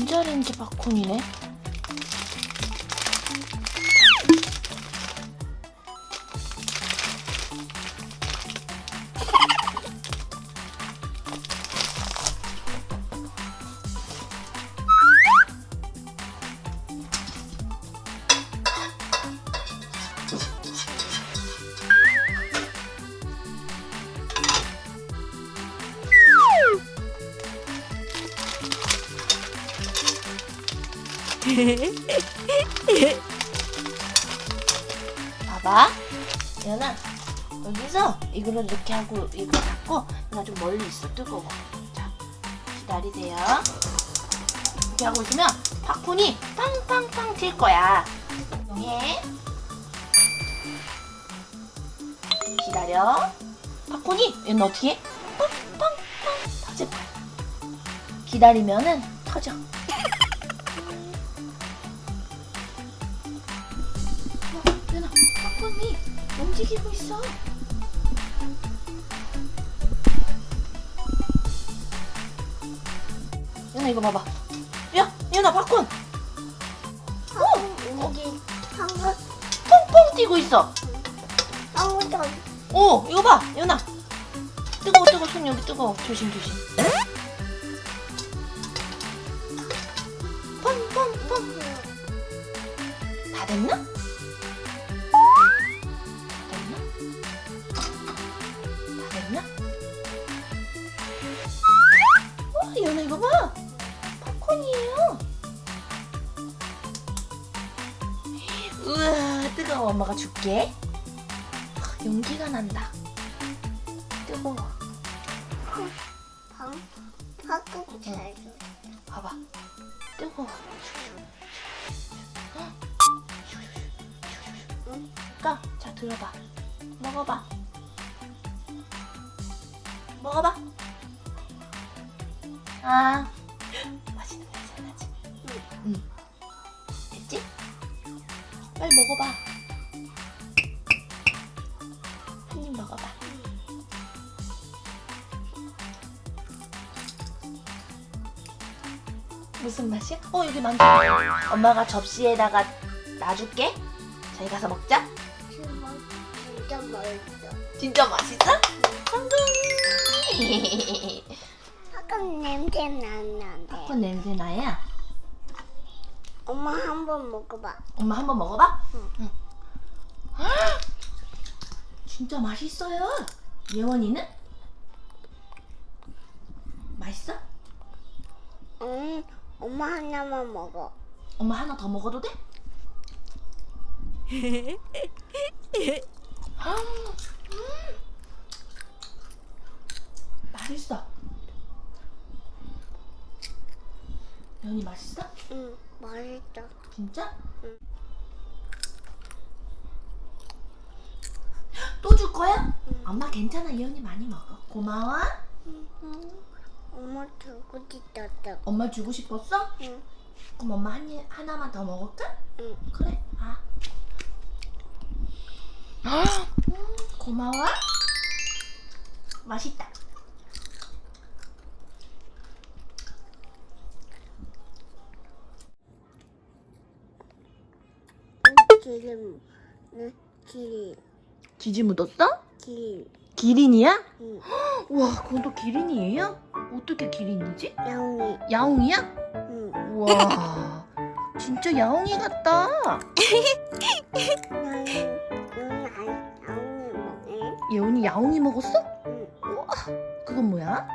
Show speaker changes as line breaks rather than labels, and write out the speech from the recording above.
전자레인지 팝콘이네. 봐봐. 연아, 여기서 이거를 이렇게 하고 이거 닫고 연아 좀 멀리 있어 뜨거워. 자, 기다리세요. 이렇게 하고 있으면 팝콘이 빵빵빵 튈 거야. 조용해. 기다려. 팝콘이 연아 어떻게? 해? 빵빵빵 터질 거야. 기다리면은 터져. 팝콘이 움직이고 있어. 연아 이거 봐봐. 야, 연아 팝콘
어, 여기 한번
퐁퐁 뛰고 있어.
한번 더.
오, 이거 봐, 연아. 뜨거워, 뜨거워, 손 여기 뜨거워. 조심, 조심. 퐁퐁퐁. 다 됐나? 와, 연아 이거 봐. 팝콘이에요. 우와, 뜨거워. 엄마가 줄게. 아, 연기가 난다. 뜨거워.
방 바꾸고 잘 줘.
봐봐. 뜨거워.
응?
까, 자 들어봐. 먹어봐. 먹어봐. 아, 맛있는 냄새 나지?
응.
응. 됐지? 빨리 먹어봐. 한 입 먹어봐. 무슨 맛이야? 어 여기 만두. 엄마가 접시에다가 놔줄게. 저희 가서 먹자.
진짜 맛있어.
진짜 맛있어? 성공.
약간 냄새 나는데.
팝콘 냄새 나야.
엄마 한 번 먹어봐.
엄마 한 번 먹어봐.
응.
헉! 진짜 맛있어요. 예원이는? 맛있어?
응. 엄마 하나만 먹어.
엄마 하나 더 먹어도 돼? 음. 맛있어. 예원이 맛있어?
응. 맛있어.
진짜?
응.
또 줄 거야?
응.
엄마 괜찮아. 예원이 많이 먹어. 고마워.
응. 엄마 주고 싶었어.
엄마 주고 싶었어?
응.
그럼 엄마 한 입, 하나만 더 먹을까?
응.
그래. 아. 음, 고마워. 맛있다.
기름 네, 기린
기지 묻었어?
기린
기린이야?
응.
와 그건 또 기린이에요? 어떻게 기린이지?
야옹이
야옹이야?
응.
와 진짜 야옹이 같다
야옹이 먹네
예원이 야옹이 먹었어? 응. 와 그건 뭐야?